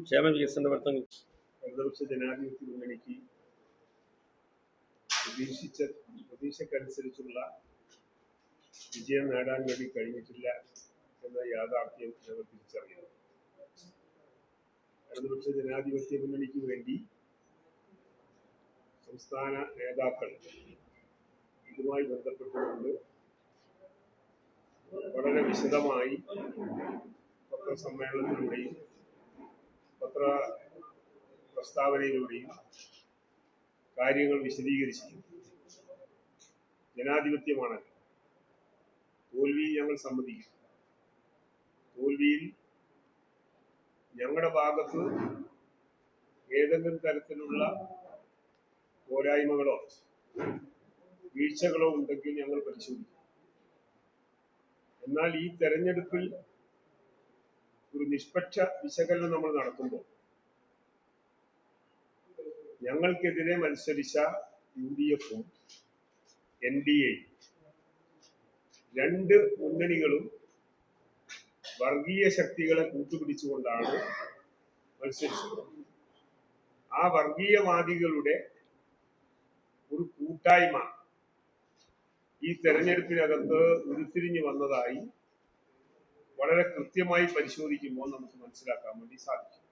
ക്ഷേമ വികസന പ്രവർത്തനങ്ങൾ ഇടതുപക്ഷ ജനാധിപത്യ മുന്നണിക്ക് പ്രതീക്ഷിച്ച പ്രതീക്ഷക്കനുസരിച്ചുള്ള വിജയം നേടാൻ വേണ്ടി കഴിഞ്ഞിട്ടില്ല എന്ന യാഥാർത്ഥ്യം ഞങ്ങൾ തിരിച്ചറിയുന്നു. ഇടതുപക്ഷ ജനാധിപത്യ മുന്നണിക്ക് വേണ്ടി സംസ്ഥാന നേതാക്കൾ ഇതുമായി ബന്ധപ്പെട്ടുകൊണ്ട് വളരെ വിശദമായി പത്രസമ്മേളനത്തിലൂടെയും പത്ര പ്രസ്താവനയിലൂടെയും കാര്യങ്ങൾ വിശദീകരിച്ചിട്ടുണ്ട് ജനാധിപത്യമാണ്. തോൽവി ഞങ്ങൾ സമ്മതിക്കും. തോൽവിയിൽ ഞങ്ങളുടെ ഭാഗത്ത് ഏതെങ്കിലും തരത്തിലുള്ള പോരായ്മകളോ വീഴ്ചകളോ ഉണ്ടെങ്കിൽ ഞങ്ങൾ പരിശോധിക്കും. എന്നാൽ ഈ തെരഞ്ഞെടുപ്പിൽ ഒരു നിഷ്പക്ഷ വിശകലനം നമ്മൾ നടത്തുമ്പോൾ ഞങ്ങൾക്കെതിരെ മത്സരിച്ച യു ഡി എഫും എൻ ഡി എ രണ്ട് മുന്നണികളും വർഗീയ ശക്തികളെ കൂട്ടുപിടിച്ചുകൊണ്ടാണ് മത്സരിച്ചത്. ആ വർഗീയവാദികളുടെ ഒരു കൂട്ടായ്മ ഈ തെരഞ്ഞെടുപ്പിനകത്ത് ഉരുത്തിരിഞ്ഞു വന്നതായി വളരെ കൃത്യമായി പരിശോധിക്കുമ്പോൾ നമുക്ക് മനസ്സിലാക്കാൻ വേണ്ടി സാധിക്കും.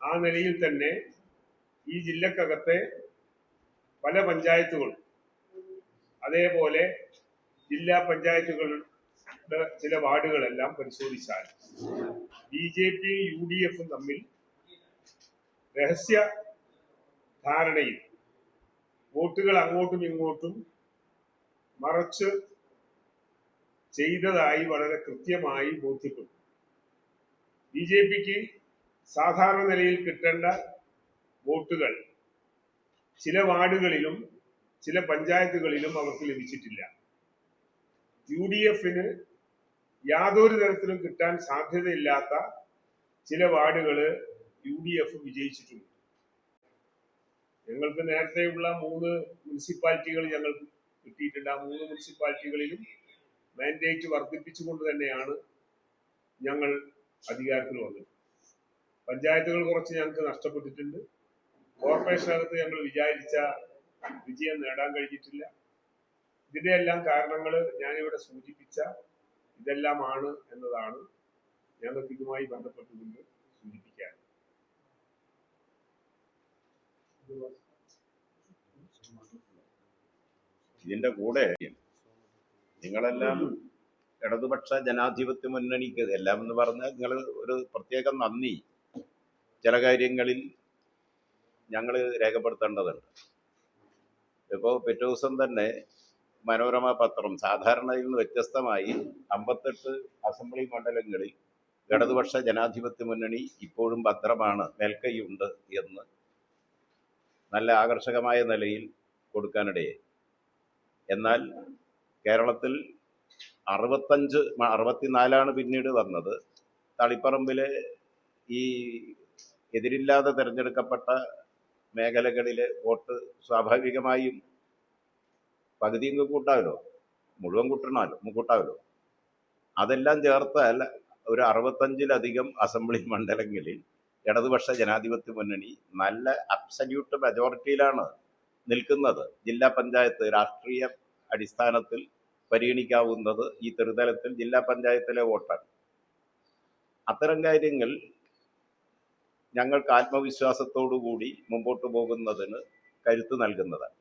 ആ നിലയിൽ തന്നെ ഈ ജില്ലക്കകത്തെ പല പഞ്ചായത്തുകളും അതേപോലെ ജില്ലാ പഞ്ചായത്തുകളുടെ ചില വാർഡുകളെല്ലാം പരിശോധിച്ചാൽ ബി ജെ പിയും യു ഡി എഫും തമ്മിൽ രഹസ്യ ധാരണയിൽ വോട്ടുകൾ അങ്ങോട്ടും ഇങ്ങോട്ടും മറച്ച് ചെയ്തതായി വളരെ കൃത്യമായി ബോധ്യപ്പെട്ടു ബി ജെ പിക്ക് സാധാരണ നിലയിൽ കിട്ടേണ്ട വോട്ടുകൾ ചില വാർഡുകളിലും ചില പഞ്ചായത്തുകളിലും അവർക്ക് ലഭിച്ചിട്ടില്ല. യു ഡി എഫിന് യാതൊരു തരത്തിലും കിട്ടാൻ സാധ്യതയില്ലാത്ത ചില വാർഡുകൾ യു ഡി എഫ് വിജയിച്ചിട്ടുണ്ട്. ഞങ്ങൾക്ക് നേരത്തെയുള്ള മൂന്ന് മുനിസിപ്പാലിറ്റികൾ ഞങ്ങൾക്ക് കിട്ടിയിട്ടുണ്ട്. ആ മൂന്ന് മുനിസിപ്പാലിറ്റികളിലും മാൻഡേറ്റ് വർദ്ധിപ്പിച്ചുകൊണ്ട് തന്നെയാണ് ഞങ്ങൾ അധികാരത്തിൽ വന്നത്. പഞ്ചായത്തുകൾ കുറച്ച് ഞങ്ങൾക്ക് നഷ്ടപ്പെട്ടിട്ടുണ്ട്. കോർപ്പറേഷനകത്ത് ഞങ്ങൾ വിചാരിച്ച വിജയം നേടാൻ കഴിഞ്ഞിട്ടില്ല. ഇതിന്റെ എല്ലാം കാരണങ്ങൾ ഞാനിവിടെ സൂചിപ്പിച്ച ഇതെല്ലാമാണ് എന്നതാണ് ഞങ്ങൾക്ക് ഇതുമായി ബന്ധപ്പെട്ടുകൊണ്ട് സൂചിപ്പിക്കാൻ. ഇതിന്റെ കൂടെ നിങ്ങളെല്ലാം ഇടതുപക്ഷ ജനാധിപത്യ മുന്നണിക്ക് എല്ലാം എന്ന് പറഞ്ഞാൽ നിങ്ങൾ ഒരു പ്രത്യേക നന്ദി. ചില കാര്യങ്ങളിൽ ഞങ്ങൾ രേഖപ്പെടുത്തേണ്ടതുണ്ട്. ഇപ്പോൾ പിറ്റേ ദിവസം തന്നെ മനോരമ പത്രം സാധാരണയിൽ നിന്ന് വ്യത്യസ്തമായി അമ്പത്തെട്ട് അസംബ്ലി മണ്ഡലങ്ങളിൽ ഇടതുപക്ഷ ജനാധിപത്യ മുന്നണി ഇപ്പോഴും ഭദ്രമാണ് മേൽക്കൈയുണ്ട് എന്ന് നല്ല ആകർഷകമായ നിലയിൽ കൊടുക്കാനിടയായി. എന്നാൽ കേരളത്തിൽ അറുപത്തഞ്ച് അറുപത്തിനാലാണ് പിന്നീട് വന്നത്. തളിപ്പറമ്പിലെ ഈ എതിരില്ലാതെ തിരഞ്ഞെടുക്കപ്പെട്ട മേഖലകളിലെ വോട്ട് സ്വാഭാവികമായും പകുതിയും കൂട്ടാമല്ലോ മുഴുവൻ കൂട്ടണമല്ലോ കൂട്ടാമല്ലോ അതെല്ലാം ചേർത്താൽ ഒരു അറുപത്തഞ്ചിലധികം അസംബ്ലി മണ്ഡലങ്ങളിൽ ഇടതുപക്ഷ ജനാധിപത്യ മുന്നണി നല്ല അബ്സല്യൂട്ട് മെജോറിറ്റിയിലാണ് നിൽക്കുന്നത്. ജില്ലാ പഞ്ചായത്ത് രാഷ്ട്രീയ അടിസ്ഥാനത്തിൽ പരിഗണിക്കാവുന്നത് ഈ തെരുതലത്തിൽ ജില്ലാ പഞ്ചായത്തിലെ വോട്ടാണ്. അത്തരം കാര്യങ്ങൾ ഞങ്ങൾക്ക് ആത്മവിശ്വാസത്തോടു കൂടി മുമ്പോട്ട് പോകുന്നതിന് കരുത്ത് നൽകുന്നതാണ്.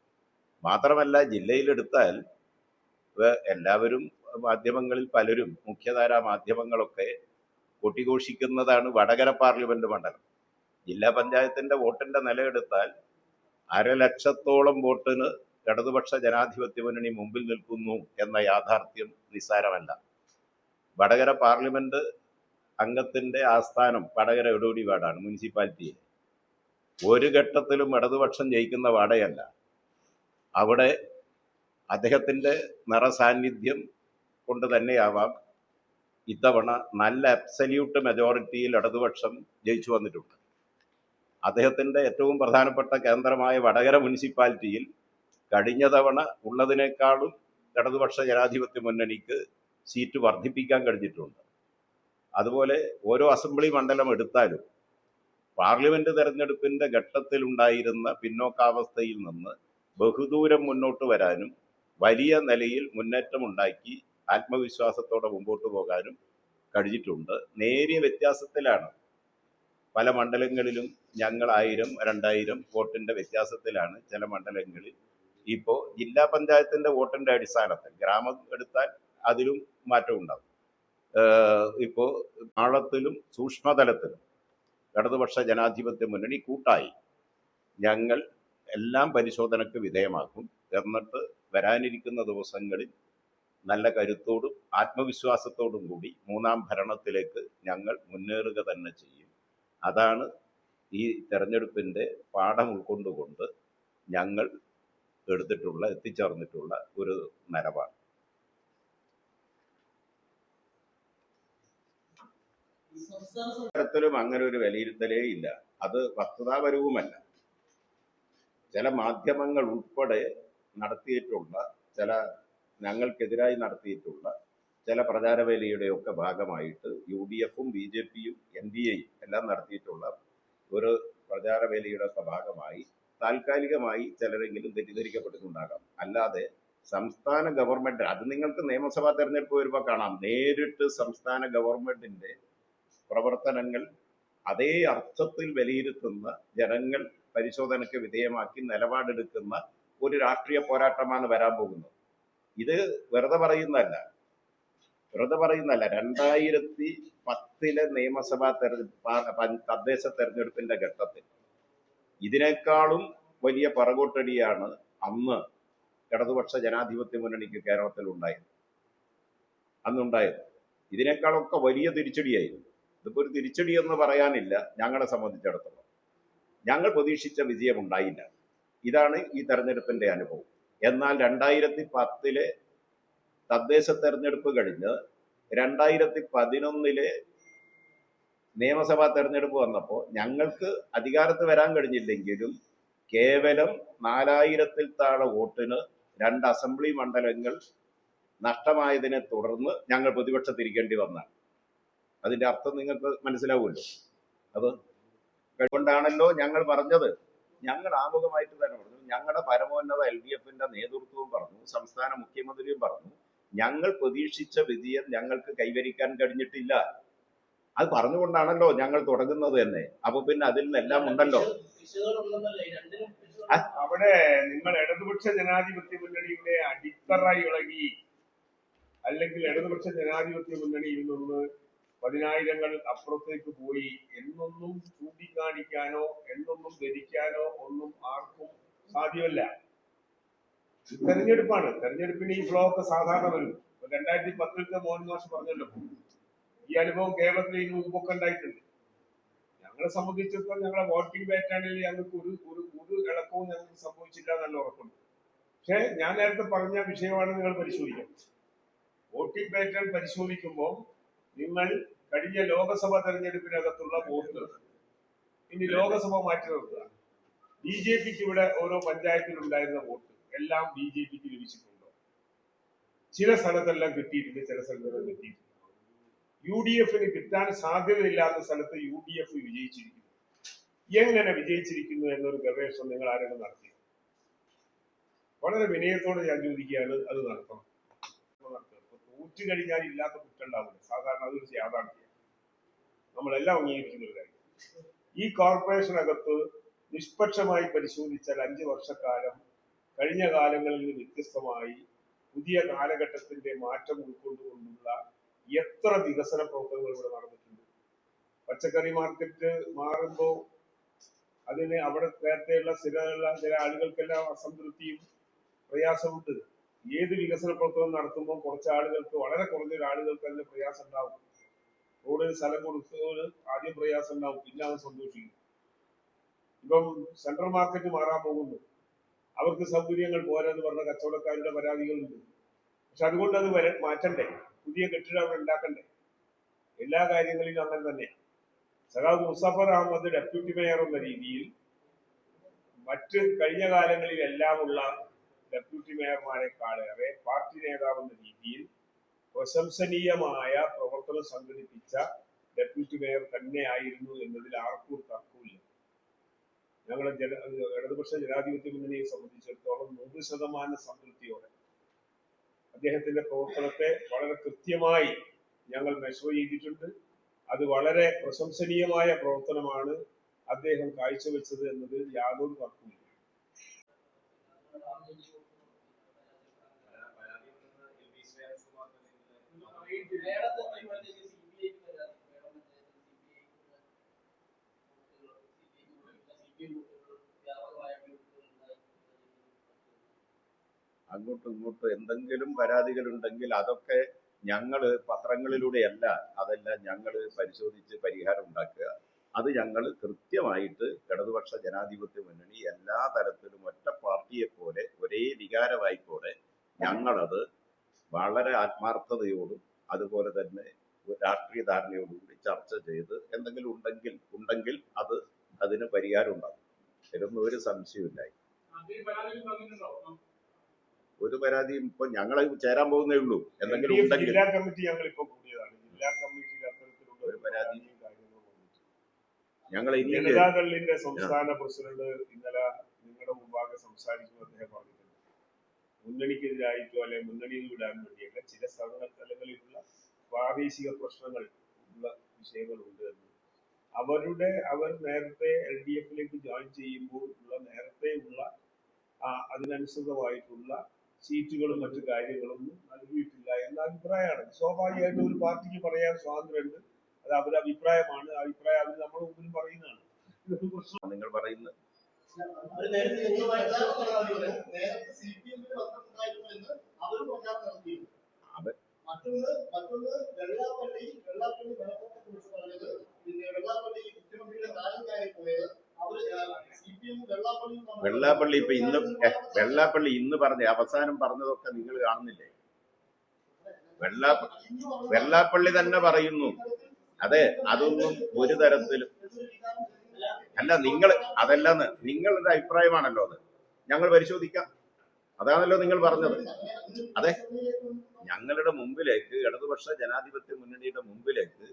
മാത്രമല്ല ജില്ലയിലെടുത്താൽ എല്ലാവരും മാധ്യമങ്ങളിൽ പലരും മുഖ്യധാരാ മാധ്യമങ്ങളൊക്കെ കൊട്ടിഘോഷിക്കുന്നതാണ് വടകര പാർലമെന്റ് മണ്ഡലം. ജില്ലാ പഞ്ചായത്തിന്റെ വോട്ടിന്റെ നിലയെടുത്താൽ അരലക്ഷത്തോളം വോട്ടിന് ഇടതുപക്ഷ ജനാധിപത്യ മുന്നണി മുമ്പിൽ നിൽക്കുന്നു എന്ന യാഥാർത്ഥ്യം നിസ്സാരമല്ല. വടകര പാർലമെന്റ് അംഗത്തിന്റെ ആസ്ഥാനം വടകര എടോടി വാർഡാണ് മുനിസിപ്പാലിറ്റിയിൽ ഒരു ഘട്ടത്തിലും ഇടതുപക്ഷം ജയിക്കുന്ന വാടയല്ല അവിടെ അദ്ദേഹത്തിന്റെ നിറസാന്നിധ്യം കൊണ്ട് തന്നെയാവാം ഇത്തവണ നല്ല അബ്സല്യൂട്ട് മെജോറിറ്റിയിൽ ഇടതുപക്ഷം ജയിച്ചു വന്നിട്ടുണ്ട്. അദ്ദേഹത്തിന്റെ ഏറ്റവും പ്രധാനപ്പെട്ട കേന്ദ്രമായ വടകര മുനിസിപ്പാലിറ്റിയിൽ കഴിഞ്ഞ തവണ ഉള്ളതിനേക്കാളും ഇടതുപക്ഷ ജനാധിപത്യ മുന്നണിക്ക് സീറ്റ് വർദ്ധിപ്പിക്കാൻ കഴിഞ്ഞിട്ടുണ്ട്. അതുപോലെ ഓരോ അസംബ്ലി മണ്ഡലം എടുത്താലും പാർലമെന്റ് തെരഞ്ഞെടുപ്പിന്റെ ഘട്ടത്തിലുണ്ടായിരുന്ന പിന്നോക്കാവസ്ഥയിൽ നിന്ന് ബഹുദൂരം മുന്നോട്ട് വരാനും വലിയ നിലയിൽ മുന്നേറ്റമുണ്ടാക്കി ആത്മവിശ്വാസത്തോടെ മുമ്പോട്ട് പോകാനും കഴിഞ്ഞിട്ടുണ്ട്. നേരിയ വ്യത്യാസത്തിലാണ്. പല മണ്ഡലങ്ങളിലും ഞങ്ങൾ ആയിരം രണ്ടായിരം വോട്ടിന്റെ വ്യത്യാസത്തിലാണ് ചില മണ്ഡലങ്ങളിൽ ഇപ്പോൾ ജില്ലാ പഞ്ചായത്തിന്റെ വോട്ടിന്റെ അടിസ്ഥാനത്തിൽ ഗ്രാമം എടുത്താൽ അതിലും മാറ്റം ഉണ്ടാകും. ഇപ്പോൾ ആഴത്തിലും സൂക്ഷ്മതലത്തിലും ഇടതുപക്ഷ ജനാധിപത്യ മുന്നണി കൂട്ടായി ഞങ്ങൾ എല്ലാം പരിശോധനയ്ക്ക് വിധേയമാക്കും എന്നിട്ട് വരാനിരിക്കുന്ന ദിവസങ്ങളിൽ നല്ല കരുത്തോടും ആത്മവിശ്വാസത്തോടും കൂടി മൂന്നാം ഭരണത്തിലേക്ക് ഞങ്ങൾ മുന്നേറുക തന്നെ ചെയ്യും. അതാണ് ഈ തെരഞ്ഞെടുപ്പിന്റെ പാഠം ഉൾക്കൊണ്ടുകൊണ്ട് ഞങ്ങൾ എടുത്തിട്ടുള്ള എത്തിച്ചേർന്നിട്ടുള്ള ഒരു നിലപാട് തരത്തിലും അങ്ങനെ ഒരു വിലയിരുത്തലേ ഇല്ല. അത് വസ്തുതാപരവുമല്ല. ചില മാധ്യമങ്ങൾ ഉൾപ്പെടെ നടത്തിയിട്ടുള്ള ചില ഞങ്ങൾക്കെതിരായി നടത്തിയിട്ടുള്ള ചില പ്രചാരവേലയുടെയൊക്കെ ഭാഗമായിട്ട് യു ഡി എഫും ബി ജെ പിയും എൻ ഡി എയും എല്ലാം നടത്തിയിട്ടുള്ള ഒരു പ്രചാരവേലയുടെ ഒക്കെ ഭാഗമായി താൽക്കാലികമായി ചിലരെങ്കിലും തെറ്റിദ്ധരിക്കപ്പെട്ടിട്ടുണ്ടാകാം. അല്ലാതെ സംസ്ഥാന ഗവൺമെന്റ് അത് നിങ്ങൾക്ക് നിയമസഭാ തെരഞ്ഞെടുപ്പ് വരുമ്പോൾ കാണാം. നേരിട്ട് സംസ്ഥാന ഗവൺമെന്റിന്റെ പ്രവർത്തനങ്ങൾ അതേ അർത്ഥത്തിൽ വിലയിരുത്തുന്ന ജനങ്ങൾ പരിശോധനയ്ക്ക് വിധേയമാക്കി നിലപാടെടുക്കുന്ന ഒരു രാഷ്ട്രീയ പോരാട്ടമാണ് വരാൻ പോകുന്നത്. ഇത് വെറുതെ പറയുന്നതല്ല. വെറുതെ പറയുന്നതല്ല. രണ്ടായിരത്തി പത്തിലെ നിയമസഭാ തെരഞ്ഞെടുപ്പ് തദ്ദേശ തെരഞ്ഞെടുപ്പിന്റെ ഘട്ടത്തിൽ ഇതിനേക്കാളും വലിയ പറകോട്ടടിയാണ് അന്ന് ഇടതുപക്ഷ ജനാധിപത്യ മുന്നണിക്ക് കേരളത്തിൽ ഉണ്ടായത്. അന്നുണ്ടായത്. ഇതിനേക്കാളൊക്കെ വലിയ തിരിച്ചടിയായിരുന്നു. ഇതിപ്പോ ഒരു തിരിച്ചടി എന്ന് പറയാനില്ല. ഞങ്ങളെ സംബന്ധിച്ചിടത്തോളം. ഞങ്ങൾ പ്രതീക്ഷിച്ച വിജയം ഉണ്ടായില്ല. ഇതാണ് ഈ തെരഞ്ഞെടുപ്പിന്റെ അനുഭവം. എന്നാൽ രണ്ടായിരത്തി പത്തിലെ തദ്ദേശ തെരഞ്ഞെടുപ്പ് കഴിഞ്ഞ് രണ്ടായിരത്തി പതിനൊന്നിലെ നിയമസഭാ തെരഞ്ഞെടുപ്പ് വന്നപ്പോൾ ഞങ്ങൾക്ക് അധികാരത്ത് വരാൻ കഴിഞ്ഞില്ലെങ്കിലും കേവലം നാലായിരത്തിൽ താഴെ വോട്ടിന് രണ്ട് അസംബ്ലി മണ്ഡലങ്ങൾ നഷ്ടമായതിനെ തുടർന്ന് ഞങ്ങൾ പ്രതിപക്ഷത്തിരിക്കേണ്ടി വന്നാണ് അതിന്റെ അർത്ഥം നിങ്ങൾക്ക് മനസ്സിലാവുമല്ലോ? അത് കൊണ്ടാണല്ലോ ഞങ്ങൾ പറഞ്ഞത്. ഞങ്ങൾ ആമുഖമായിട്ട് തന്നെ പറഞ്ഞു. ഞങ്ങളുടെ പരമോന്നത എൽ ഡി എഫിന്റെ നേതൃത്വവും പറഞ്ഞു. സംസ്ഥാന മുഖ്യമന്ത്രിയും പറഞ്ഞു. ഞങ്ങൾ പ്രതീക്ഷിച്ച വിജയം ഞങ്ങൾക്ക് കൈവരിക്കാൻ കഴിഞ്ഞിട്ടില്ല. അത് പറഞ്ഞുകൊണ്ടാണല്ലോ ഞങ്ങൾ തുടങ്ങുന്നത് തന്നെ അപ്പൊ പിന്നെ അതിൽ നിന്നെല്ലാം ഉണ്ടല്ലോ. അവിടെ നിങ്ങൾ ഇടതുപക്ഷ ജനാധിപത്യ മുന്നണിയുടെ അടിത്തറ ഇളകി അല്ലെങ്കിൽ ഇടതുപക്ഷ ജനാധിപത്യ മുന്നണിയിൽ നിന്ന് പതിനായിരങ്ങൾ അപ്പുറത്തേക്ക് പോയി എന്നൊന്നും ചൂണ്ടിക്കാണിക്കാനോ എന്നൊന്നും ധരിക്കാനോ ഒന്നും ആർക്കും സാധ്യമല്ല. തെരഞ്ഞെടുപ്പാണ്. തെരഞ്ഞെടുപ്പിന് ഈ ഫ്ലോ ഒക്കെ സാധാരണ വരും. രണ്ടായിരത്തി പത്തിലത്തെ മോഹൻ മാഷ് പറഞ്ഞല്ലോ ഈ അനുഭവം കേരളത്തിൽ ഇനി മുമ്പൊക്കെ ഉണ്ടായിട്ടുണ്ട്. ഞങ്ങളെ സംബന്ധിച്ചിടത്തോളം ഞങ്ങളെ വോട്ടിംഗ് പാറ്റേണിൽ ഞങ്ങൾക്ക് ഒരു ഒരു ഒരു ഇളക്കവും ഞങ്ങൾക്ക് സംഭവിച്ചില്ല എന്നുള്ള ഉറപ്പുണ്ട് പക്ഷേ ഞാൻ നേരത്തെ പറഞ്ഞ വിഷയമാണ് നിങ്ങൾ പരിശോധിക്കാം. വോട്ടിംഗ് പാറ്റേൺ പരിശോധിക്കുമ്പോൾ നിങ്ങൾ കഴിഞ്ഞ ലോകസഭാ തെരഞ്ഞെടുപ്പിനകത്തുള്ള വോട്ട് ഇനി ലോകസഭ മാറ്റി നിർത്തുക. ബി ജെ പിക്ക് ഇവിടെ ഓരോ പഞ്ചായത്തിലുണ്ടായിരുന്ന വോട്ട് എല്ലാം ബി ജെ പിക്ക് ലഭിച്ചിട്ടുണ്ടോ? ചില സ്ഥലത്തെല്ലാം കിട്ടിയിട്ടുണ്ട് ചില സ്ഥലത്തെല്ലാം കിട്ടിയിട്ടുണ്ട് യു ഡി എഫിന് കിട്ടാൻ സാധ്യതയില്ലാത്ത സ്ഥലത്ത് യു ഡി എഫ് വിജയിച്ചിരിക്കുന്നു. എങ്ങനെ വിജയിച്ചിരിക്കുന്നു എന്നൊരു ഗവേഷണം നിങ്ങൾ ആരെങ്കിലും നടത്തി വളരെ വിനയത്തോടെ ഞാൻ ചോദിക്കുകയാണ് അത് നടത്തണം. തോറ്റു കഴിഞ്ഞാൽ ഇല്ലാത്ത കുറ്റം സാധാരണ അതൊരു യാഥാർത്ഥ്യം. നമ്മളെല്ലാം അംഗീകരിക്കുന്ന ഈ കോർപ്പറേഷനകത്ത് നിഷ്പക്ഷമായി പരിശോധിച്ചാൽ അഞ്ച് വർഷക്കാലം കഴിഞ്ഞ കാലങ്ങളിൽ നിന്ന് വ്യത്യസ്തമായി പുതിയ കാലഘട്ടത്തിന്റെ മാറ്റം ഉൾക്കൊണ്ടുകൊണ്ടുള്ള എത്ര വികസന പ്രവർത്തനങ്ങൾ ഇവിടെ നടന്നിട്ടുണ്ട്. പച്ചക്കറി മാർക്കറ്റ് മാറുമ്പോൾ അതിന് അവിടെ നേരത്തെയുള്ള ചില ചില ആളുകൾക്കെല്ലാം അസംതൃപ്തിയും പ്രയാസമുണ്ട്. ഏത് വികസന പ്രവർത്തനം നടത്തുമ്പോൾ കുറച്ച് ആളുകൾക്ക് വളരെ കുറഞ്ഞ ആളുകൾക്ക് അതിന് പ്രയാസം ഉണ്ടാവും റോഡിന് സ്ഥലം കൊടുത്തവര് ആദ്യം പ്രയാസം ഉണ്ടാവും പിന്നെ അവൻ സന്തോഷിക്കും. ഇപ്പം സെൻട്രൽ മാർക്കറ്റ് മാറാൻ പോകുന്നു. അവർക്ക് സൗകര്യങ്ങൾ പോരാന്ന് പറഞ്ഞ കച്ചവടക്കാരുടെ പരാതികളുണ്ട്. പക്ഷെ അതുകൊണ്ട് അത് വരെ മാറ്റണ്ടേ? പുതിയ കെട്ടിടം അവിടെ ഉണ്ടാക്കണ്ടേ? എല്ലാ കാര്യങ്ങളിലും അങ്ങനെ തന്നെ. സഖാവ് മുസഫർ അഹമ്മദ് ഡെപ്യൂട്ടി മേയർ എന്ന രീതിയിൽ മറ്റ് കഴിഞ്ഞ കാലങ്ങളിലെല്ലാമുള്ള ഡെപ്യൂട്ടി മേയർമാരെക്കാളേറെ പാർട്ടി നേതാവ് എന്ന രീതിയിൽ പ്രശംസനീയമായ പ്രവർത്തനം സംഘടിപ്പിച്ച ഡെപ്യൂട്ടി മേയർ തന്നെയായിരുന്നു എന്നതിൽ ആർക്കും തർക്കമില്ല ഞങ്ങളുടെ ജന ഇടതുപക്ഷ ജനാധിപത്യ മുന്നണിയെ സംബന്ധിച്ചിടത്തോളം നൂറ് ശതമാനം സംതൃപ്തിയോടെ അദ്ദേഹത്തിന്റെ പ്രവർത്തനത്തെ വളരെ കൃത്യമായി ഞങ്ങൾ മെഷർ ചെയ്തിട്ടുണ്ട്. അത് വളരെ പ്രശംസനീയമായ പ്രവർത്തനമാണ് അദ്ദേഹം കാഴ്ചവെച്ചത് എന്നത് യാതൊരു തർക്കമില്ല അങ്ങോട്ടും ഇങ്ങോട്ടും എന്തെങ്കിലും പരാതികളുണ്ടെങ്കിൽ അതൊക്കെ ഞങ്ങൾ പത്രങ്ങളിലൂടെയല്ല അതെല്ലാം ഞങ്ങൾ പരിശോധിച്ച് പരിഹാരം ഉണ്ടാക്കുക. അത് ഞങ്ങൾ കൃത്യമായിട്ട് ഇടതുപക്ഷ ജനാധിപത്യ മുന്നണി എല്ലാ തരത്തിലും ഒറ്റ പാർട്ടിയെ പോലെ ഒരേ വികാരമായിക്കോടെ ഞങ്ങളത് വളരെ ആത്മാർത്ഥതയോടും അതുപോലെ തന്നെ രാഷ്ട്രീയ ധാരണയോടുകൂടി ചർച്ച ചെയ്ത് എന്തെങ്കിലും ഉണ്ടെങ്കിൽ ഉണ്ടെങ്കിൽ അത് അതിന് പരിഹാരം ഉണ്ടാകും ഇതിലൊന്നും ഒരു സംശയമില്ല ഒരു പരാതിയും ഇപ്പൊ ഞങ്ങൾ ചേരാൻ പോകുന്നേ ഉള്ളൂ. എന്തെങ്കിലും ഉണ്ടെങ്കിൽ. ജില്ലാ കമ്മിറ്റി ഞങ്ങൾ ഇപ്പൊ കൂടിയതാണ്. ജില്ലാ കമ്മിറ്റി അത്തരത്തിലുള്ള ഒരു പരാതി. ഞങ്ങൾ ജനതാദളിന്റെ സംസ്ഥാന പ്രസിഡന്റ് ഇന്നലെ നിങ്ങളുടെ മുമ്പാകെ സംസാരിക്കുമ്പോൾ അദ്ദേഹം പറഞ്ഞിട്ടുണ്ട്. മുന്നണിക്കെതിരായിട്ടോ അല്ലെ മുന്നണിയിൽ വിടാൻ വേണ്ടിയല്ല ചില സ്ഥലങ്ങളിലുള്ള പ്രാദേശിക പ്രശ്നങ്ങൾ ഉള്ള വിഷയങ്ങളുണ്ട് എന്ന്. അവരുടെ അവർ നേരത്തെ എൽ ഡി എഫിലേക്ക് ജോയിൻ ചെയ്യുമ്പോൾ ഉള്ള നേരത്തെ ഉള്ള അതിനനുസൃതമായിട്ടുള്ള സീറ്റുകളും മറ്റു കാര്യങ്ങളൊന്നും നൽകിയിട്ടില്ല എന്ന അഭിപ്രായമാണ്. സ്വാഭാവികമായിട്ടും ഒരു പാർട്ടിക്ക് പറയാൻ സ്വാതന്ത്ര്യമുണ്ട്. അത് അവരുടെ അഭിപ്രായമാണ് ആ അഭിപ്രായം അവർ നമ്മുടെ മുമ്പിൽ പറയുന്നതാണ്. നിങ്ങൾ പറയുന്നത് അത്. മറ്റൊന്ന് മറ്റൊന്ന് വെള്ളാപ്പള്ളി വെള്ളാപ്പള്ളി വെള്ളപ്പൊക്കത്തെ കുറിച്ച് പറഞ്ഞത് പിന്നെ വെള്ളാപ്പള്ളി മുഖ്യമന്ത്രിയുടെ കയറി പോയത് വെള്ളാപ്പള്ളി ഇപ്പൊ ഇന്ന് വെള്ളാപ്പള്ളി ഇന്ന് പറഞ്ഞ അവസാനം പറഞ്ഞതൊക്കെ നിങ്ങൾ കാണുന്നില്ലേ? വെള്ളാ വെള്ളാപ്പള്ളി തന്നെ പറയുന്നു. അതെ അതൊന്നും ഒരു തരത്തിലും അല്ല നിങ്ങൾ അതല്ലെന്ന് നിങ്ങളുടെ അഭിപ്രായമാണല്ലോ അത്. ഞങ്ങൾ പരിശോധിക്കാം. അതാണല്ലോ നിങ്ങൾ പറഞ്ഞത്. അതെ. ഞങ്ങളുടെ മുമ്പിലേക്ക് ഇടതുപക്ഷ ജനാധിപത്യ മുന്നണിയുടെ മുമ്പിലേക്ക്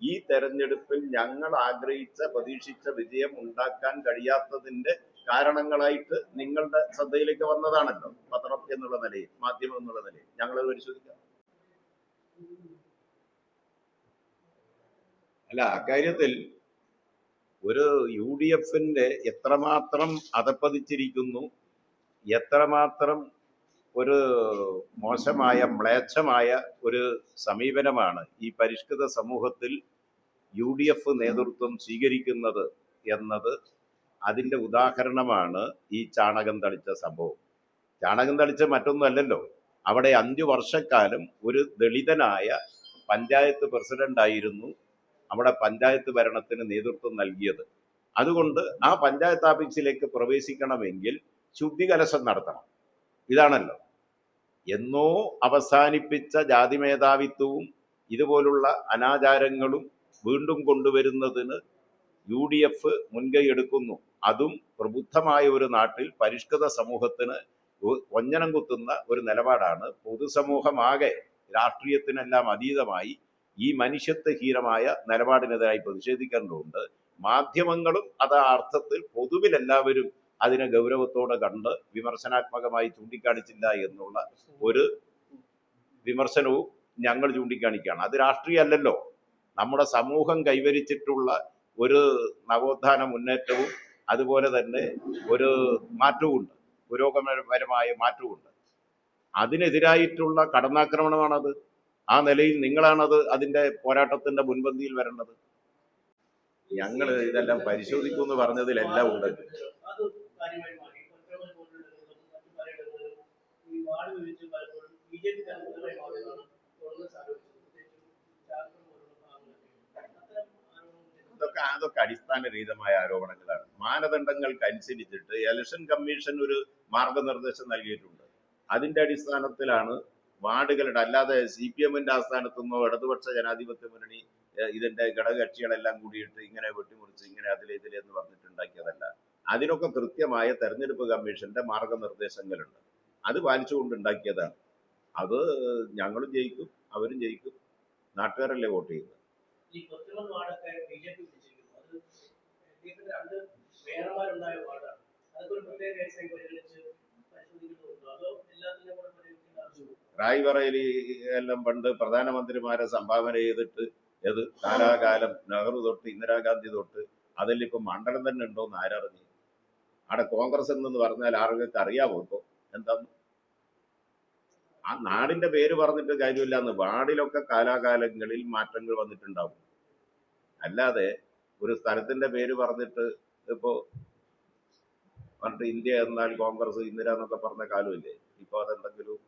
ഈ തെരഞ്ഞെടുപ്പിൽ ഞങ്ങൾ ആഗ്രഹിച്ച പ്രതീക്ഷിച്ച വിജയം ഉണ്ടാക്കാൻ കഴിയാത്തതിന്റെ കാരണങ്ങളായിട്ട് നിങ്ങളുടെ ശ്രദ്ധയിലേക്ക് വന്നതാണല്ലോ പത്രം എന്നുള്ള നിലയിൽ മാധ്യമം എന്നുള്ള നിലയിൽ. ഞങ്ങളത് പരിശോധിക്കാം. അല്ല അക്കാര്യത്തിൽ ഒരു യു ഡി എഫിന്റെ എത്രമാത്രം അതപ്പതിച്ചിരിക്കുന്നു എത്രമാത്രം ഒരു മോശമായ മ്ലേച്ഛമായ ഒരു സമീപനമാണ് ഈ പരിഷ്കൃത സമൂഹത്തിൽ യു ഡി എഫ് നേതൃത്വം സ്വീകരിക്കുന്നത് എന്നത് അതിന്റെ ഉദാഹരണമാണ് ഈ ചാണകം തളിച്ച സംഭവം. ചാണകം തളിച്ച മറ്റൊന്നുമല്ലല്ലോ. അവിടെ അഞ്ചു വർഷക്കാലം ഒരു ദളിതനായ പഞ്ചായത്ത് പ്രസിഡന്റായിരുന്നു അവിടെ പഞ്ചായത്ത് ഭരണത്തിന് നേതൃത്വം നൽകിയത്. അതുകൊണ്ട് ആ പഞ്ചായത്ത് ഓഫീസിലേക്ക് പ്രവേശിക്കണമെങ്കിൽ ശുദ്ധികലശം നടത്തണം. ഇതാണല്ലോ. എന്നോ അവസാനിപ്പിച്ച ജാതി മേധാവിത്വവും ഇതുപോലുള്ള അനാചാരങ്ങളും വീണ്ടും കൊണ്ടുവരുന്നതിന് യു ഡി എഫ് മുൻകൈ എടുക്കുന്നു. അതും പ്രബുദ്ധമായ ഒരു നാട്ടിൽ പരിഷ്കൃത സമൂഹത്തിന് ഒഞ്ഞനം കുത്തുന്ന ഒരു നിലപാടാണ്. പൊതുസമൂഹമാകെ രാഷ്ട്രീയത്തിനെല്ലാം അതീതമായി ഈ മനുഷ്യത്വഹീനമായ നിലപാടിനെതിരായി പ്രതിഷേധിക്കേണ്ടതുണ്ട്. മാധ്യമങ്ങളും അത് അർത്ഥത്തിൽ പൊതുവിൽ എല്ലാവരും അതിനെ ഗൗരവത്തോടെ കണ്ട് വിമർശനാത്മകമായി ചൂണ്ടിക്കാണിച്ചില്ല എന്നുള്ള ഒരു വിമർശനവും ഞങ്ങൾ ചൂണ്ടിക്കാണിക്കുകയാണ്. അത് രാഷ്ട്രീയ അല്ലല്ലോ നമ്മുടെ സമൂഹം കൈവരിച്ചിട്ടുള്ള ഒരു നവോത്ഥാന മുന്നേറ്റവും അതുപോലെ തന്നെ ഒരു മാറ്റവുമുണ്ട്. പുരോഗമനപരമായ മാറ്റവുമുണ്ട്. അതിനെതിരായിട്ടുള്ള കടന്നാക്രമണമാണത്. ആ നിലയിൽ നിങ്ങളാണത് അതിന്റെ പോരാട്ടത്തിന്റെ മുൻപന്തിയിൽ വരേണ്ടത്. ഞങ്ങൾ ഇതെല്ലാം പരിശോധിക്കുമെന്ന് പറഞ്ഞതിലെല്ലാം ഉണ്ട്. കാര്യമായി മാറി. പ്രക്ഷോഭം പോലുള്ളതും ഈ ഇതൊക്കെ അതൊക്കെ അടിസ്ഥാനരഹിതമായ ആരോപണങ്ങളാണ്. മാനദണ്ഡങ്ങൾക്കനുസരിച്ചിട്ട് ഇലക്ഷൻ കമ്മീഷൻ ഒരു മാർഗനിർദ്ദേശം നൽകിയിട്ടുണ്ട്. അതിന്റെ അടിസ്ഥാനത്തിലാണ് വാർഡുകളുടെ അല്ലാതെ സി പി എമ്മിന്റെ ആസ്ഥാനത്തു നിന്നോ ഇടതുപക്ഷ ജനാധിപത്യ മുന്നണി ഇതിന്റെ ഘടകകക്ഷികളെല്ലാം കൂടിയിട്ട് ഇങ്ങനെ വെട്ടിമുറിച്ച് ഇങ്ങനെ അതിലെ ഇതിലെ എന്ന് പറഞ്ഞിട്ടുണ്ടാക്കിയതല്ല അതിനൊക്കെ കൃത്യമായ തെരഞ്ഞെടുപ്പ് കമ്മീഷന്റെ മാർഗനിർദ്ദേശങ്ങളുണ്ട്. അത് പാലിച്ചുകൊണ്ട് ഉണ്ടാക്കിയതാണ് അത് ഞങ്ങളും ജയിക്കും അവരും ജയിക്കും. നാട്ടുകാരല്ലേ വോട്ട് ചെയ്യുന്നത്? പരിഗണിക്കേണ്ട എല്ലാം പണ്ട് പ്രധാനമന്ത്രിമാരെ സംഭാവന ചെയ്തിട്ട് ഏത് കാലാകാലം നെഹ്റു തൊട്ട് ഇന്ദിരാഗാന്ധി തൊട്ട് അതിൽ ഇപ്പൊ മണ്ഡലം തന്നെ ഉണ്ടോന്ന് ആരറിഞ്ഞു അവിടെ കോൺഗ്രസ് എന്ന് പറഞ്ഞാൽ ആളുകൾക്ക് അറിയാമോ ഇപ്പോൾ എന്താന്ന് ആ നാടിന്റെ പേര് പറഞ്ഞിട്ട് കാര്യമില്ല എന്ന് വാർഡിലൊക്കെ കാലാകാലങ്ങളിൽ മാറ്റങ്ങൾ വന്നിട്ടുണ്ടാവും. അല്ലാതെ ഒരു സ്ഥലത്തിന്റെ പേര് പറഞ്ഞിട്ട് ഇപ്പോ പണ്ട് ഇന്ത്യ എന്നാൽ കോൺഗ്രസ് ഇന്ദിര എന്നൊക്കെ പറഞ്ഞ കാലമില്ലേ? ഇപ്പൊ അതെന്തെങ്കിലും